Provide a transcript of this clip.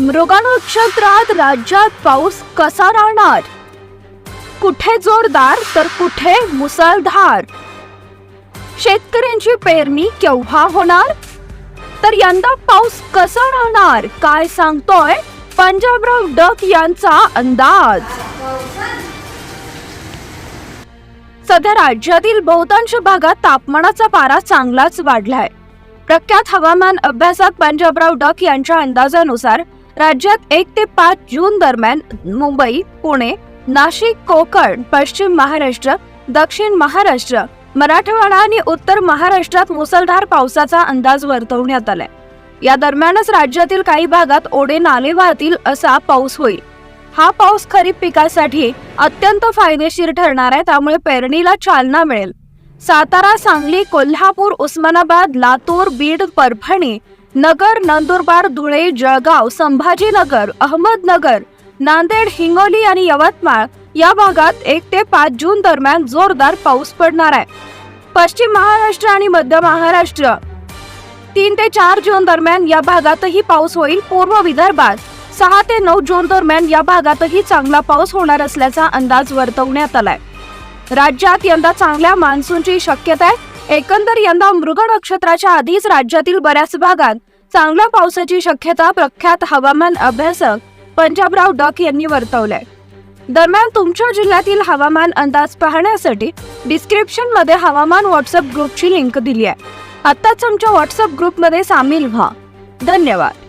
मृगनक्षत्रात राज्यात पाऊस कसा राहणार? कुठे जोरदार तर कुठे मुसळधार? शेतकऱ्यांची पेरणी केव्हा होणार? तर यंदा पाऊस कसा राहणार? काय सांगतोय पंजाबराव डक यांचा अंदाज? सध्या राज्यातील बहुतांश भागात तापमानाचा पारा चांगलाच वाढलाय. प्रख्यात हवामान अभ्यासक पंजाबराव डक यांच्या अंदाजानुसार राज्यात एक ते पाच जून दरम्यान मुंबई पुणे नाशिक कोकण पश्चिम महाराष्ट्र दक्षिण महाराष्ट्र मराठवाडा आणि उत्तर महाराष्ट्रात मुसळधार पावसाचा अंदाज वर्तवण्यात आलाय. या दरम्यानच राज्यातील काही भागात ओढे नाले वाहतील असा पाऊस होईल. हा पाऊस खरीप पिकासाठी अत्यंत फायदेशीर ठरणार आहे त्यामुळे पेरणीला चालना मिळेल. सातारा सांगली कोल्हापूर उस्मानाबाद लातूर बीड परभणी नगर नंदुरबार धुळे जळगाव संभाजीनगर अहमदनगर नांदेड हिंगोली आणि यवतमाळ या भागात एक ते पाच जून दरम्यान जोरदार पाऊस पडणार आहे. पश्चिम महाराष्ट्र आणि मध्य महाराष्ट्र तीन ते चार जून दरम्यान या भागातही पाऊस होईल. पूर्व विदर्भात सहा ते नऊ जून दरम्यान या भागातही चांगला पाऊस होणार असल्याचा अंदाज वर्तवण्यात आलाय. राज्यात यंदा चांगल्या मान्सूनची शक्यता आहे. एकंदर यंदा मृग नक्षत्राच्या आधीच राज्यातील बऱ्याच भागात चांगल्या पावसाची शक्यता प्रख्यात हवामान अभ्यासक पंजाबराव डॉक यांनी वर्तवलाय. दरम्यान तुमच्या जिल्ह्यातील हवामान अंदाज पाहण्यासाठी डिस्क्रिप्शनमध्ये हवामान व्हॉट्सअप ग्रुपची लिंक दिली आहे. आत्ताच आमच्या व्हॉट्सअप ग्रुपमध्ये सामील व्हा. धन्यवाद.